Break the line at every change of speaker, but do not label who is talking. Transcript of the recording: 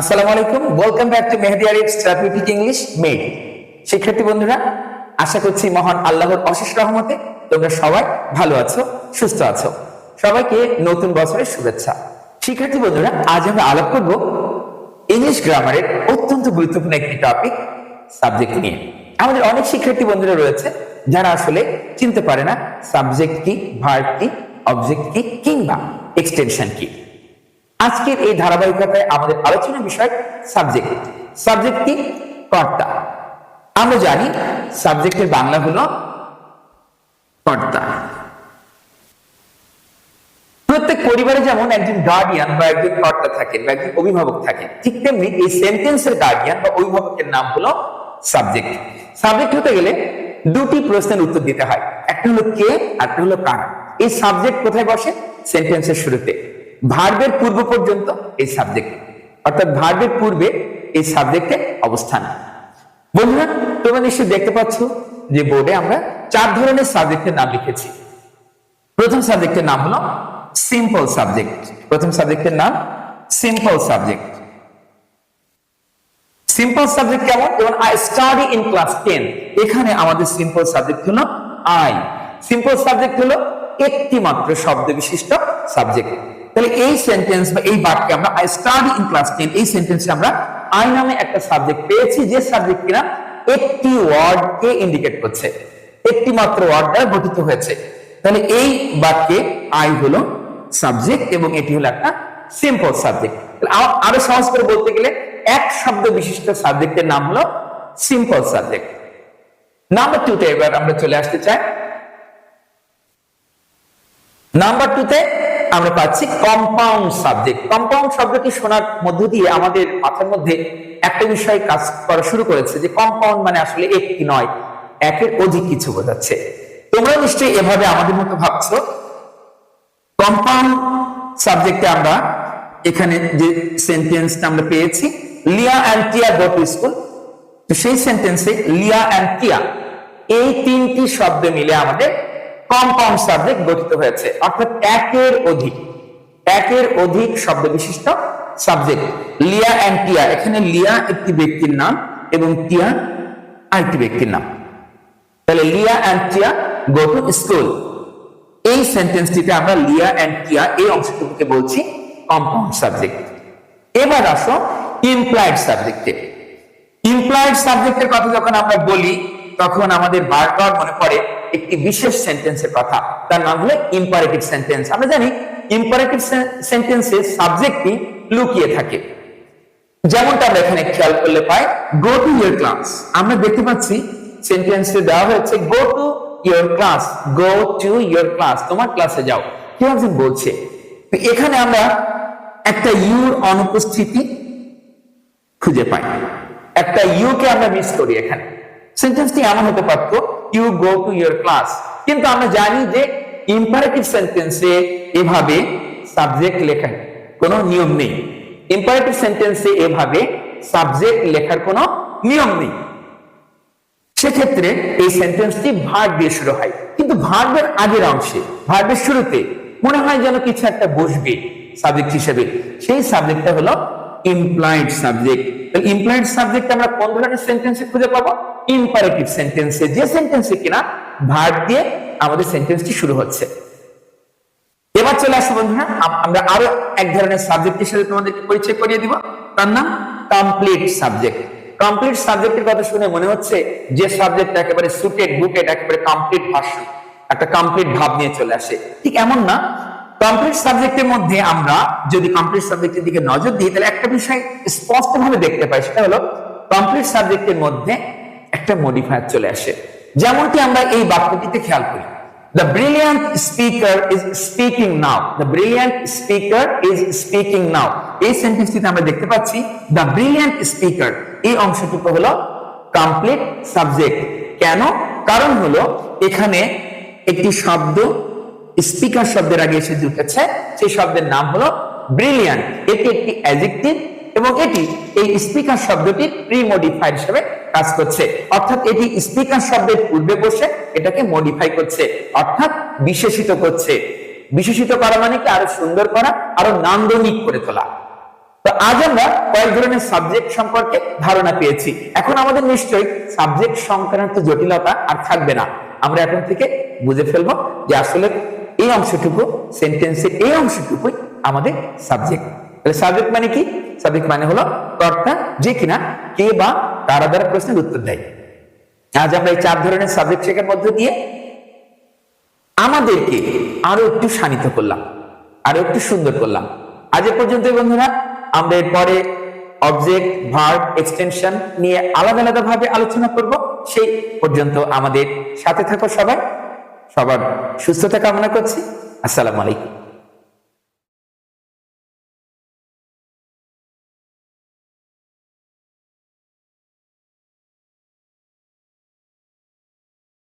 আসসালামু আলাইকুম welcome back to Mehedi Arif therapeutic English made শিক্ষার্থী বন্ধুরা, আশা করছি মহান আল্লাহর অশেষ রহমতে তোমরা সবাই ভালো আছো, সুস্থ আছো। সবাইকে নতুন বছরের শুভেচ্ছা। শিক্ষার্থী বন্ধুরা, আজ আমরা আলাপ করব ইংলিশ গ্রামারের অত্যন্ত গুরুত্বপূর্ণ একটি টপিক সাবজেক্ট নিয়ে। আমাদের অনেক শিক্ষার্থী বন্ধুরা রয়েছে, যারা আসলে চিনতে পারে না সাবজেক্ট কি ভার্ব কি অবজেক্ট কি, কিংবা এক্সটেনশন কি। আজকের এই ধারাবাহিকতায় আমাদের আলোচনার বিষয় সাবজেক্ট সাবজেক্ট কি? কর্তা। আমরা জানি সাবজেক্টের বাংলা হলো কর্তা। প্রত্যেক পরিবারে যেমন একজন গার্ডিয়ান বা একজন কর্তা থাকেন বা একজন অভিভাবক থাকেন, ঠিক তেমনি এই সেন্টেন্সের গার্ডিয়ান বা অভিভাবকের নাম হলো সাবজেক্ট সাবজেক্ট হতে গেলে দুটি প্রশ্নের উত্তর দিতে হয়। একটা হলো কে আর একটা হলো কারা। এই সাবজেক্ট কোথায় বসে? সেন্টেন্সের শুরুতে। ভার্বের পূর্ব পর্যন্ত এই সাবজেক্ট অর্থাৎ ভার্বের পূর্বে এই সাবজেক্টের অবস্থান। বন্ধুরা, তোমরা নিশ্চয়ই দেখতে পাচ্ছ যে বোর্ডে আমরা চার ধরনের সাবজেক্টের নাম লিখেছি। প্রথম সাবজেক্টের নাম হলো সিম্পল সাবজেক্ট প্রথম সাবজেক্টের নাম সিম্পল সাবজেক্ট সিম্পল সাবজেক্ট কেমন? যেমন I study in class ten এখানে আমাদের সিম্পল সাবজেক্ট হলো আই সিম্পল সাবজেক্ট হলো একটি মাত্র শব্দ বিশিষ্ট সাবজেক্ট তাহলে এই সেন্টেন্স বা এই বাক্যে আমরা I study in class ten এই সেন্টেন্সে আমরা আই নামে একটা সাবজেক্ট পেয়েছি, যে সাবজেক্ট কিনা একটি ওয়ার্ড কে ইন্ডিকেট করছে, একটি মাত্র ওয়ার্ড দ্বারা গঠিত হয়েছে। তাহলে এই বাক্যে আই হলো সাবজেক্ট এবং এটি হলো একটা সিম্পল সাবজেক্ট আরও সহজ করে বলতে গেলে এক শব্দ বিশিষ্ট সাবজেক্টের নাম হলো সিম্পল সাবজেক্ট নাম্বার টুতে এবার আমরা চলে আসতে চাই। নাম্বার টুতে আমরা পাচ্ছি কম্পাউন্ড সাবজেক্ট কম্পাউন্ড শব্দটি শোনার মধ্য দিয়ে আমাদের মাথার মধ্যে একটা বিষয় কাজ করা শুরু করেছে যে কম্পাউন্ড মানে আসলে একটি নয়, একের অধিক কিছু বোঝাচ্ছে। তোমরা নিশ্চয়ই এভাবে আমাদের মতো ভাবছ। কম্পাউন্ড সাবজেক্টে আমরা এখানে যে সেন্টেন্সটা আমরা পেয়েছি লিয়া অ্যান্ড টিয়া গো টু স্কুল তো সেই সেন্টেন্সে লিয়া অ্যান্ড টিয়া এই তিনটি শব্দ মিলে আমাদের কম্পাউন্ড সাবজেক্ট গঠিত হয়েছে। অর্থাৎ একের অধিক একের অধিক শব্দ বিশিষ্ট সাবজেক্ট। লিয়া অ্যান্ড টিয়া, এখানে লিয়া একটি ব্যক্তির নাম এবং টিয়া আরেকটি ব্যক্তির নাম। তাহলে লিয়া অ্যান্ড টিয়া গো টু স্কুল। এই সেন্টেন্সটিতে আমরা লিয়া অ্যান্ড টিয়া এই অংশটুকুকে বলছি কম্পাউন্ড সাবজেক্ট। এবার আসো ইমপ্লয়েড সাবজেক্টে। ইমপ্লয়েড সাবজেক্টের কথা যখন আমরা বলি, তখন আমাদের বারবার মনে পড়ে একটি বিশেষ সেন্টেন্সের কথা। তার নাম হলো ইম্পারেটিভ সেন্টেন্স আমরা জানি ইম্পারেটিভ সেন্টেন্সে সাবজেক্টটি লুকিয়ে থাকে। যেমনটা আমরা এখানে খেয়াল করলে পাই গো টু ক্লাস আমরা দেখতে পাচ্ছি সেন্টেন্সে দেওয়া হয়েছে go to class go to class তোমার ক্লাসে যাও। কেউ একজন বলছে? এখানে আমরা একটা ইউর অনুপস্থিতি খুঁজে পাই। একটা ইউ কে আমরা মিস করি এখানে। সেন্টেন্সটি এমন হতে পারতো you go to your class কিন্তু আমরা জানি যে ইম্পারেটিভ সেন্টেন্সে এভাবে সাবজেক্ট লেখার কোনো নিয়ম নেই। ইম্পারেটিভ সেন্টেন্সে এভাবে সাবজেক্ট লেখার কোনো নিয়ম নেই। সেক্ষেত্রে এই সেন্টেন্সটি ভার্ব দিয়ে শুরু হয়। কিন্তু ভার্বের আগের অংশে ভার্বের শুরুতে মনে হয় যেন কিছু একটা বসবে সাবজেক্ট হিসেবে। সেই সাবজেক্টটা হলো ইমপ্লয়েড সাবজেক্ট ইমপ্লয়েড সাবজেক্ট আমরা কোন ধরনের সেন্টেন্সে খুঁজে পাবো? ইম্পারেটিভ সেন্টেন্সে যে সেন্টেন্সে কিনা ভার্ব দিয়ে আমাদের সেন্টেন্সটি শুরু হচ্ছে। এবার চলে আসো বন্ধুরা আমরা আরও এক ধরনের সাবজেক্টের সাথে তোমাদেরকে পরিচয় করিয়ে দিব। তার নাম কমপ্লিট সাবজেক্ট কমপ্লিট সাবজেক্টের কথা শুনে মনে হচ্ছে যে সাবজেক্ট একেবারে সুটেড বুটেড একেবারে কমপ্লিট ভার্সন একটা কমপ্লিট ভাব নিয়ে চলে আসে। ঠিক এমন না। কমপ্লিট সাবজেক্টের মধ্যে আমরা যদি কমপ্লিট সাবজেক্টের দিকে নজর দিই, তাহলে একটা বিষয় স্পষ্ট ভাবে দেখতে পাই, সেটা হলো কমপ্লিট সাবজেক্টের মধ্যে একটা মডিফায়ার চলে আসে। যেমনটি আমরা এই বাক্যটিতে খেয়াল করি। The brilliant speaker is speaking now. The brilliant speaker is speaking now. এই সেন্টেন্সটিতে আমরা দেখতে পাচ্ছি, the brilliant speaker, এই অংশটুকু হলো কমপ্লিট সাবজেক্ট কেন? কারণ হলো, এখানে একটি শব্দ স্পিকার শব্দের আগে এসে জুটেছে সেই শব্দের নাম হলো ব্রিলিয়ান্ট এটি একটি অ্যাজেক্টিভ এবং এটি এই স্পিকার শব্দটির প্রিমডিফাইড হিসেবে কাজ করছে। অর্থাৎ এটি স্পিকার শব্দের পূর্বে বসে এটাকে মডিফাই করছে, অর্থাৎ বিশেষিত করছে। বিশেষিত করা মানে কি? আরও সুন্দর করা, আরও নান্দনিক করে তোলা। তো আজ আমরা কয়েক ধরনের সাবজেক্ট সম্পর্কে ধারণা পেয়েছি। এখন আমাদের নিশ্চয়ই সাবজেক্ট সংক্রান্ত জটিলতা আর থাকবে না। আমরা এখন থেকে বুঝে ফেলব যে আসলে এই অংশটুকু সেন্টেন্সের এই অংশটুকুই আমাদের সাবজেক্ট তাহলে সাবজেক্ট মানে কি? সাবজেক্ট মানে হলো কর্তা যে কিনা কে বা কারা দ্বারা প্রশ্নের উত্তর দেয়? আজ আমরা এই চার ধরনের সাবজেক্ট শেখার মধ্য দিয়ে আমাদেরকে আরও একটু শানিত করলাম, আরও একটু সুন্দর করলাম। আজ এ পর্যন্ত বন্ধুরা, আমরা এরপরে অবজেক্ট ভার্ব এক্সটেনশন নিয়ে আলাদা আলাদা ভাবে আলোচনা করব। সেই পর্যন্ত আমাদের সাথে থাকো সবাই। সবার সুস্থতা কামনা করছি। আসসালামু আলাইকুম।